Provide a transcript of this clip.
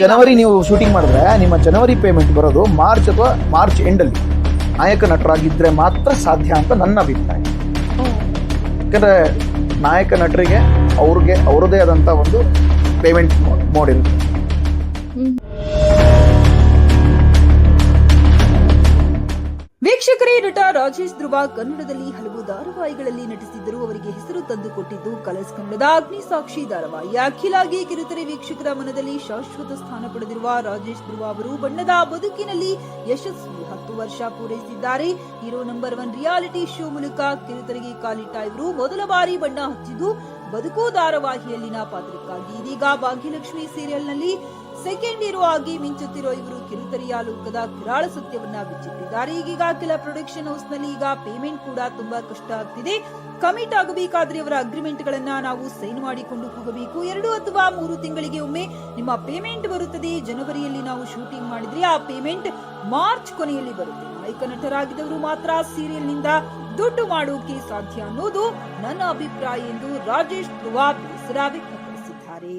ಜನವರಿ ನೀವು ಶೂಟಿಂಗ್ ಮಾಡಿದ್ರೆ, ನಿಮ್ಮ ಜನವರಿ ಪೇಮೆಂಟ್ ಬರೋದು ಮಾರ್ಚ್ ಅಥವಾ ಮಾರ್ಚ್ ಎಂಡಲ್ಲಿ ನಾಯಕ ನಟರಾಗಿದ್ದರೆ ಮಾತ್ರ ಸಾಧ್ಯ ಅಂತ ನನ್ನ ಅಭಿಪ್ರಾಯ. ಯಾಕಂದರೆ ನಾಯಕ ನಟರಿಗೆ, ಅವ್ರಿಗೆ ಅವರದೇ ಆದಂಥ ಒಂದು ಪೇಮೆಂಟ್ ಮೋಡ್ ಇರುತ್ತೆ ವೀಕ್ಷಕರೇ, ನಟ ರಾಜೇಶ್ ಧ್ರುವ ಕನ್ನಡದಲ್ಲಿ ಹಲವು ಧಾರಾವಾಹಿಗಳಲ್ಲಿ ನಟಿಸಿದ್ದರು. ಅವರಿಗೆ ಹೆಸರು ತಂದುಕೊಟ್ಟಿದ್ದು ಕಲರ್ಸ್ ಕನ್ನಡದ ಅಗ್ನಿ ಸಾಕ್ಷಿ ಧಾರಾವಾಹಿ. ಅಖಿಲಾಗಿ ಕಿರುತೆರೆ ವೀಕ್ಷಕರ ಮನದಲ್ಲಿ ಶಾಶ್ವತ ಸ್ಥಾನ ಪಡೆದಿರುವ ರಾಜೇಶ್ ಧ್ರುವ ಅವರು ಬಣ್ಣದ ಬದುಕಿನಲ್ಲಿ ಯಶಸ್ವಿ ಹತ್ತು ವರ್ಷ ಪೂರೈಸಿದ್ದಾರೆ. Hero number one reality show ಮೂಲಕ ಕಿರುತೆರೆಗೆ ಕಾಲಿಟ್ಟ ಇವರು ಮೊದಲ ಬಾರಿ ಬಣ್ಣ ಹಚ್ಚಿದ್ದು ಬದುಕು ಧಾರಾವಾಹಿಯಲ್ಲಿನ ಪಾತ್ರಕ್ಕಾಗಿ. ಇದೀಗ ಭಾಗ್ಯಲಕ್ಷ್ಮಿ ಸೀರಿಯಲ್ನಲ್ಲಿ ಸೆಕೆಂಡ್ ಇರೋ ಆಗಿ ಮಿಂಚುತ್ತಿರೋ ಇವರು ಕಿರುತೆರೆಯ ಲೋಕದ ಕಿರಾಳ ಸತ್ಯವನ್ನ ಬಿಚ್ಚಿಟ್ಟಿದ್ದಾರೆ. ಈಗೀಗ ಕೆಲ ಪ್ರೊಡಕ್ಷನ್ ಹೌಸ್ನಲ್ಲಿ ಈಗ ಪೇಮೆಂಟ್ ಕೂಡ ತುಂಬಾ ಕಷ್ಟ ಆಗ್ತಿದೆ. ಕಮಿಟ್ ಆಗಬೇಕಾದ್ರೆ ಅವರ ಅಗ್ರಿಮೆಂಟ್ ಗಳನ್ನ ನಾವು ಸೈನ್ ಮಾಡಿಕೊಂಡು ಹೋಗಬೇಕು. ಎರಡು ಅಥವಾ ಮೂರು ತಿಂಗಳಿಗೆ ಒಮ್ಮೆ ನಿಮ್ಮ ಪೇಮೆಂಟ್ ಬರುತ್ತದೆ. ಜನವರಿಯಲ್ಲಿ ನಾವು ಶೂಟಿಂಗ್ ಮಾಡಿದ್ರೆ ಆ ಪೇಮೆಂಟ್ ಮಾರ್ಚ್ ಕೊನೆಯಲ್ಲಿ ಬರುತ್ತೆ. ನಾಯಕ ನಟರಾಗಿದ್ದವರು ಮಾತ್ರ ಸೀರಿಯಲ್ನಿಂದ ದುಡ್ಡು ಮಾಡೋಕೆ ಸಾಧ್ಯ ಅನ್ನೋದು ನನ್ನ ಅಭಿಪ್ರಾಯ ಎಂದು ರಾಜೇಶ್ ಧ್ರುವ ಬೇಸರ ವ್ಯಕ್ತಪಡಿಸಿದ್ದಾರೆ.